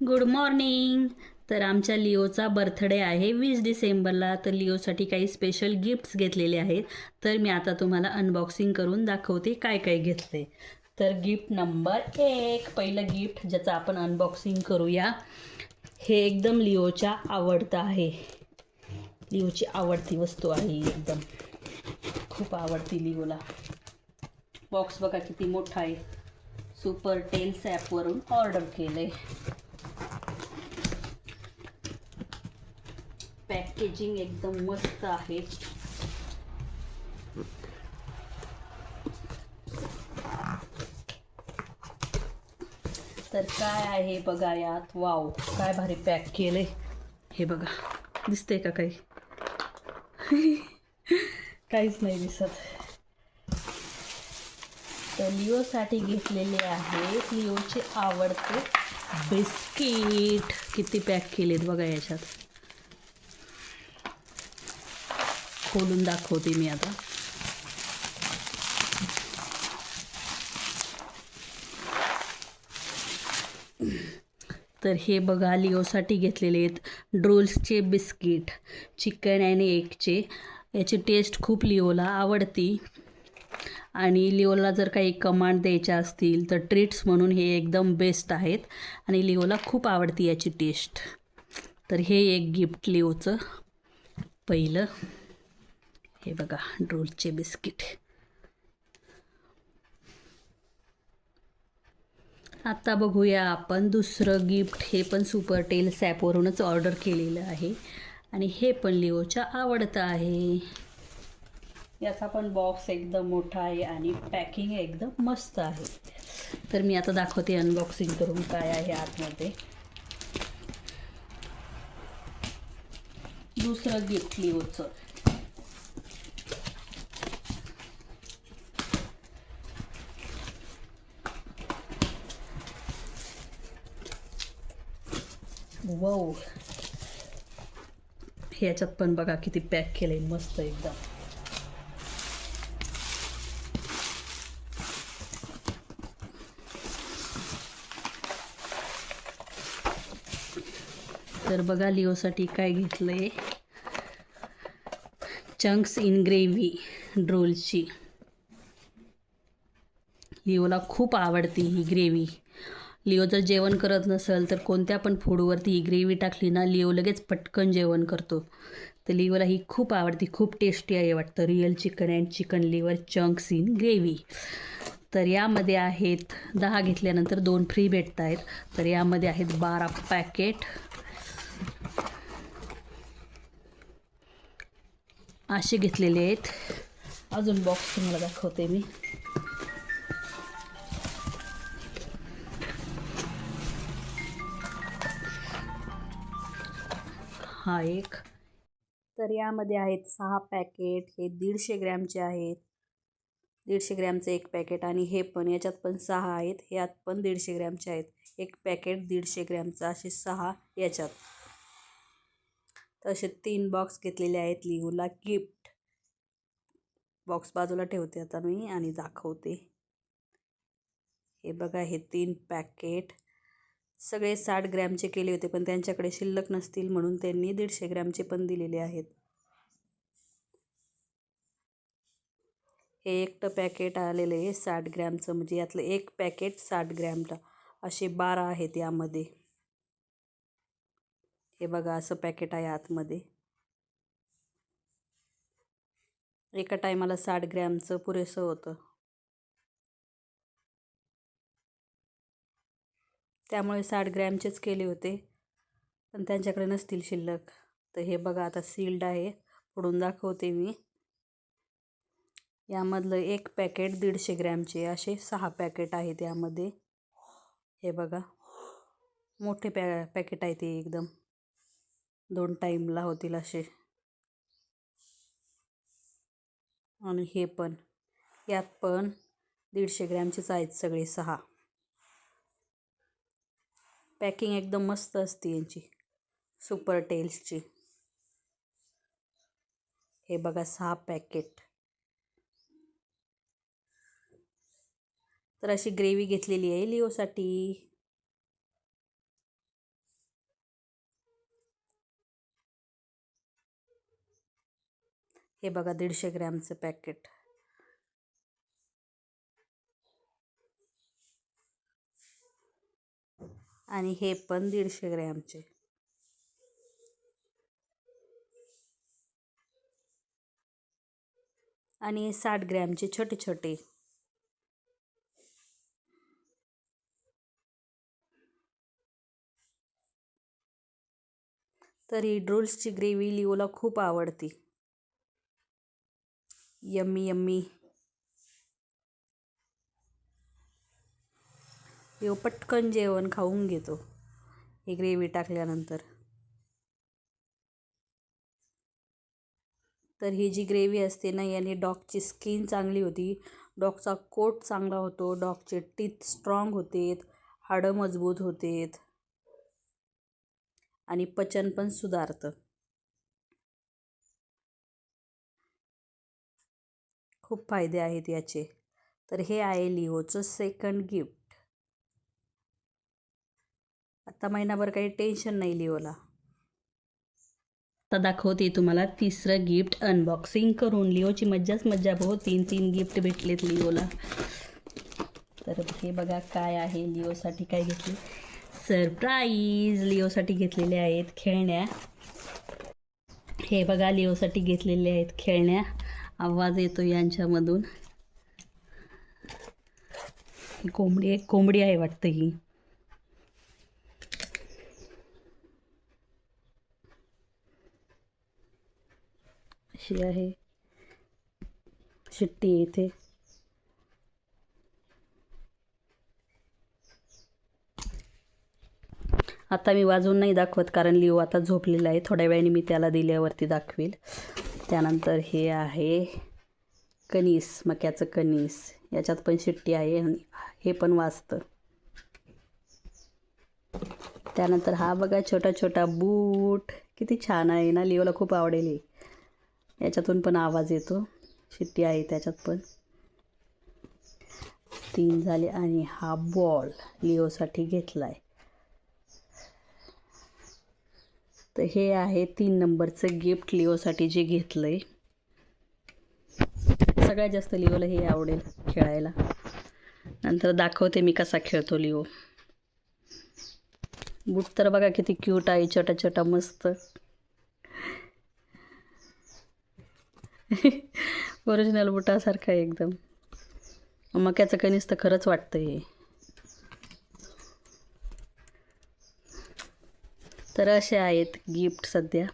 Good morning तर आमच्या लिओचा birthday आहे वीस डिसेंबरला. तर लिओसाठी काही स्पेशल गिफ्ट्स घेतलेले आहेत. तर मी आता तुम्हाला अनबॉक्सिंग करून दाखवते काय काय घेतले. तर गिफ्ट नंबर एक. पहिलं गिफ्ट ज्याचं आपण अनबॉक्सिंग करूया हे एकदम लिओच्या आवडतं आहे. लिओची आवडती वस्तू आहे एकदम. खूप आवडती लिओला बॉक्स बघा किती मोठा आहे. सुपर टेल्स ॲपवरून ऑर्डर केलं आहे पॅकेजिंग एकदम मस्त आहे. तर काय आहे बघा यात? वाव काय भारी पॅक केलंय. हे बघा दिसतंय का काही? काहीच नाही दिसत. तर लिओसाठी घेतलेले आहे लिओचे आवडते बिस्किट. किती पॅक केलेत बघा याच्यात. खोलून दाखवते मी आता. तर हे बघा लिओसाठी घेतलेले आहेत ड्रोल्सचे बिस्किट चिकन अँड एगचे. याची टेस्ट खूप लिओला आवडती. आणि लिओला जर काही कमांड द्यायच्या असतील तर ट्रीट्स म्हणून हे एकदम बेस्ट आहेत. आणि लिओला खूप आवडती याची टेस्ट. तर हे एक गिफ्ट लिओचं पहिलं. हे बघा ड्रोलचे बिस्किट. आता बघूया आपण दुसरं गिफ्ट. हे पण सुपर टेल सॅपवरूनच ऑर्डर केलेलं आहे. आणि हे पण लिओच्या आवडतं आहे. याचा पण बॉक्स एकदम मोठा आहे आणि पॅकिंग एकदम मस्त आहे. तर मी आता दाखवते अनबॉक्सिंग करून काय आहे आतमध्ये. दुसरं गिफ्ट लिओचं हो ह्याच्यात पण बघा किती पॅक केलंय मस्त एकदम. तर बघा लिओसाठी काय घेतलंय. चंक्स इन ग्रेव्ही ड्रोलची लिओला खूप आवडती ही ग्रेव्ही. लिओ जर जेवण करत नसेल तर कोणत्या पण फूडवरती ही ग्रेव्ही टाकली ना लिओ लगेच पटकन जेवण करतो. तर लिओला ही खूप आवडती खूप टेस्टी आहे वाटतं. Real chicken and chicken liver chunks in gravy तर यामध्ये आहेत दहा घेतल्यानंतर दोन फ्री भेटत आहेत तर यामध्ये आहेत बारा पॅकेट असे घेतलेले आहेत. अजून बॉक्स तुम्हाला दाखवते मी. हा एक. तर यामध्ये आहेत सहा पॅकेट हे दीडशे ग्रॅमचे आहेत. दीडशे ग्रॅमचं एक पॅकेट आणि हे पण याच्यात पण सहा आहेत. यात पण दीडशे ग्रॅमचे आहेत. एक पॅकेट दीडशे ग्रॅमचं असे सहा याच्यात. तसे तीन बॉक्स घेतलेले आहेत लिहूला गिफ्ट बॉक्स बाजूला ठेवते आता मी आणि दाखवते. हे बघा हे तीन पॅकेट. सगळे साठ ग्रॅमचे केले होते पण त्यांच्याकडे शिल्लक नसतील म्हणून त्यांनी दीडशे ग्रॅमचे पण दिलेले आहेत. हे एकटं पॅकेट आलेलं आहे साठ ग्रॅमचं. म्हणजे यातलं एक पॅकेट साठ ग्रॅमचं असे बारा आहेत यामध्ये. हे बघा असं पॅकेट आहे आतमध्ये. एका टायमाला साठ ग्रॅमचं पुरेसं होतं. त्यामुळे साठ ग्रॅमचेच केले होते. पण त्यांच्याकडे नसतील शिल्लक. तर हे बघा आता सील्ड आहे. पुढून दाखवते मी. यामधलं एक पॅकेट दीडशे ग्रॅमचे असे सहा पॅकेट आहेत यामध्ये. हे बघा. मोठे पॅ पॅकेट आहे ते एकदम. दोन टाईमला होतील असे. आणि हे पण. यात पण दीडशे ग्रॅमचेच आहेत सगळे सहा. पॅकिंग एकदम मस्त असते यांची. सुपर टेल्सची हे बघा सहा पॅकेट तर अशी ग्रेव्ही घेतलेली आहे लिओसाठी हे बघा दीडशे ग्रॅमचं पॅकेट आणि हे पण दीडशे ग्रॅमचे. आणि साठ ग्रॅमचे छोटे छोटे. तर ही ड्रुल्सची ग्रेव्ही लिओला खूप आवडती. Yummy yummy. लिओ पटकन जेवण खाऊन घेतो. ही ग्रेव्ही टाकल्यानंतर. तर ही जी ग्रेव्ही असते ना याने डॉगची स्किन चांगली होती. डॉगचा कोट चांगला होतो. डॉगचे टीथ स्ट्रॉंग होते हाडं मजबूत होते आणि पचन पण सुधारतं. खूप फायदे आहेत याचे. तर हे आहे लिओचं सेकंड गिफ्ट आता महिनाभर काही टेन्शन नाही लिओला. आता दाखवते तुम्हाला तिसरं गिफ्ट अनबॉक्सिंग करून लिओची मज्जाच मज्जा हो तीन तीन गिफ्ट भेटलेत लिओला. तर हे बघा काय आहे लिओसाठी काय घेतले? सरप्राईज लिओसाठी घेतलेले आहेत खेळण्या. हे बघा लिओसाठी घेतलेले आहेत खेळण्या. आवाज येतो यांच्यामधून. ही कोंबडी कोंबडी आहे वाटतं ही. अशी आहे. शिट्टी येथे इथे. आता मी वाजवून नाही दाखवत कारण लिओ आता झोपलेला आहे. थोड्या वेळाने मी त्याला दिल्यावरती दाखवेल. त्यानंतर हे आहे कणीस मक्याचं कणीस. याच्यात पण शिट्टी आहे आणि हे पण वाजतं. त्यानंतर हा बघा छोटा छोटा बूट. किती छान आहे ना लिओला खूप आवडेल आहे याच्यातून पण आवाज येतो. शिट्टी आहे त्याच्यात पण. तीन झाले आणि हा बॉल लिओसाठी घेतला आहे तर हे आहे तीन नंबरचं गिफ्ट लिओसाठी जे घेतलं आहे सगळ्यात जास्त लिओला हे आवडेल खेळायला. नंतर दाखवते मी कसा खेळतो लिओ. बूट तर बघा किती क्यूट आहे छोटा छोटा मस्त. ओरिजिनल बुटासारखं आहे एकदम. मक्याचं कणीस तर खरंच वाटतं हे तर असे आहेत गिफ्ट सध्या.